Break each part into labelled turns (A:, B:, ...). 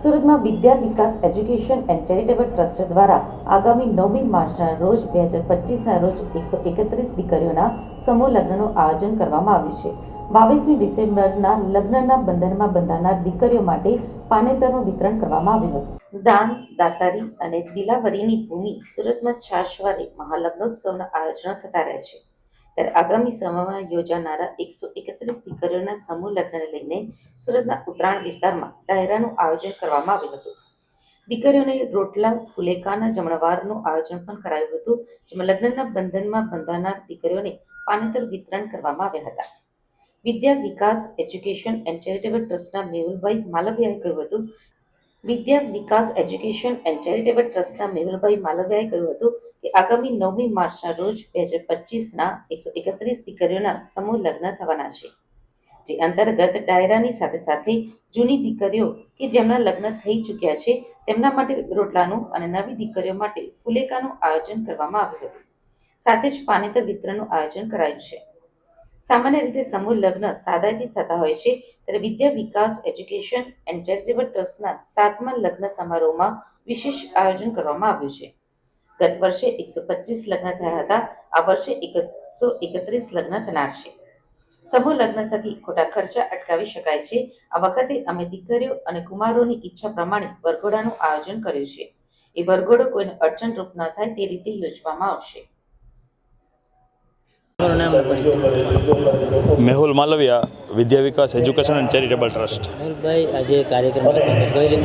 A: સુરતમાં Vidya Vikas education and charitable trust દ્વારા આગામી નવમી માર્ચના રોજ બે હજાર પચીસના રોજ એકસો એકત્રીસ દીકરીઓના સમૂહ લગ્નનું આયોજન કરવામાં આવ્યું છે. બાવીસમી ડિસેમ્બરના લગ્નના બંધનમાં બંધાનાર દીકરીઓ માટે પાનેતરનું વિતરણ કરવામાં આવ્યું હતું. દાન, દાતારી અને દિલાવરીની ભૂમિ સુરતમાં છાશવારે મહાલગ્નોત્સવના આયોજનો થતા રહે છે. ત્યારે આગામી સમયમાં યોજાનારા એકસો એકત્રીસ દીકરીઓના સમૂહ લગ્નને લઈને સુરતના ઉત્તરાયણ વિસ્તારમાં ડાયરાનું આયોજન કરવામાં આવ્યું હતું દીકરીઓને રોટલા ફુલેકાના જમણવારનું આયોજન પણ કરાયું હતું જેમાં લગ્નના બંધનમાં બંધાનાર દીકરીઓને પાનેતર વિતરણ કરવામાં આવ્યા હતા Vidya Vikas education and charitable ટ્રસ્ટના મેહુલભાઈ માલવિયાએ કહ્યું હતું Vidya Vikas, education and charitable ટ્રસ્ટના મેહુલભાઈ માલવિયાએ કહ્યું હતું કે આગામી નવમી માર્ચના રોજ બે હજાર પચીસના એકસો એકત્રીસ દીકરીઓના સમૂહ લગ્ન થવાના છે. જે અંતર્ગત ડાયરાની સાથે સાથે જૂની દીકરીઓ કે જેમના લગ્ન થઈ ચૂક્યા છે, તેમના માટે રોટલાનું અને નવી દીકરીઓ માટે ફુલેકાનું આયોજન કરવામાં આવ્યું હતું. સાથે જ પાનેતર વિતરણનું આયોજન કરાયું છે. સામાન્ય રીતે સમૂહ લગ્ન સાદાઈથી થતા હોય છે, ત્યારે Vidya Vikas, education and charitable ટ્રસ્ટના સાતમા લગ્ન સમારોહમાં વિશેષ આયોજન કરવામાં આવ્યું છે. ગત વર્ષે એકસો પચીસ લગ્ન થયા હતા, આ વર્ષે એકસો એકત્રીસ લગ્ન થનાર છે. સમૂહ લગ્ન થકી ખોટા ખર્ચા અટકાવી શકાય છે. આ વખતે અમે દીકરીઓ અને કુમારોની ઈચ્છા પ્રમાણે વરઘોડાનું આયોજન કર્યું છે. એ વરઘોડો કોઈને અડચણરૂપ ન થાય તે રીતે યોજવામાં આવશે.
B: Mehul Malviya Vidya Vikas education and charitable trust.
C: આજે કાર્યક્રમ આયોજન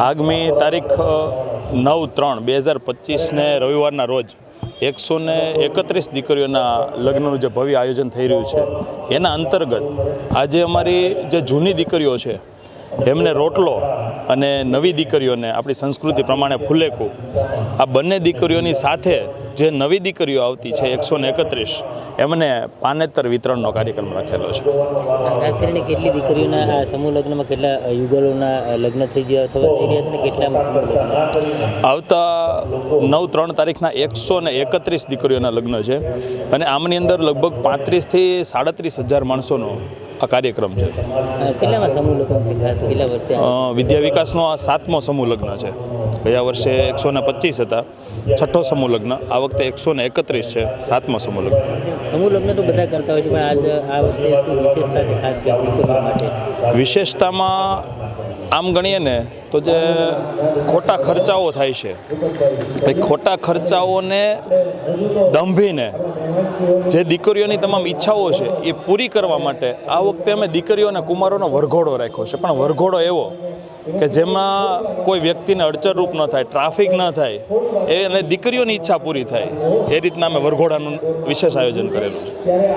B: આગામી તારીખ નવ ત્રણ બે હજાર પચીસને રવિવારના રોજ એકસો ને એકત્રીસ દીકરીઓના લગ્નનું જે ભવ્ય આયોજન થઈ રહ્યું છે એના અંતર્ગત આજે અમારી જે જૂની દીકરીઓ છે એમને રોટલો અને નવી દીકરીઓને આપણી સંસ્કૃતિ પ્રમાણે ફૂલેકું આ બંને દીકરીઓની સાથે જે નવી દીકરીઓ આવતી છે એકસો ને એકત્રીસ એમને પાનેતર વિતરણનો કાર્યક્રમ રાખેલો છે.
C: ખાસ કરીને કેટલી દીકરીઓના સમૂહ લગ્નમાં કેટલા યુગલોના લગ્ન થઈ ગયા થવા થઈ ગયા છે ને કેટલામાં
B: આવતા નવ ત્રણ તારીખના એકસો ને એકત્રીસ દીકરીઓના લગ્ન છે અને આમની અંદર લગભગ પાંત્રીસથી સાડત્રીસ હજાર માણસોનો આ કાર્યક્રમ છે.
C: કેટલામાં સમૂહ લગ્ન છે? ખાસ કેટલા
B: વિદ્યા વિકાસનો આ સાતમો સમૂહ લગ્ન છે. ગયા વર્ષે એકસો ને પચીસ હતા. છઠ્ઠો સમૂહ લગ્ન. આ વખતે એકસો ને એકત્રીસ છે. સાતમો સમૂહ લગ્ન.
C: સમૂહ લગ્ન તો બધા કરતા હોય છે પણ આજ આ વખતે શું વિશેષતા છે ખાસ કરીને
B: વિશેષતામાં આમ ગણીએ ને તો જે ખોટા ખર્ચાઓ થાય છે, એ ખોટા ખર્ચાઓને દંભીને જે દીકરીઓની તમામ ઈચ્છાઓ છે, એ પૂરી કરવા માટે આ વખતે અમે દીકરીઓ અને કુમારોનો વરઘોડો રાખ્યો છે. પણ વરઘોડો એવો કે જેમાં કોઈ વ્યક્તિને અડચણરૂપ ન થાય, ટ્રાફિક ન થાય, એ અને દીકરીઓની ઈચ્છા પૂરી થાય, એ રીતના અમે વરઘોડાનું વિશેષ આયોજન કરેલું છે.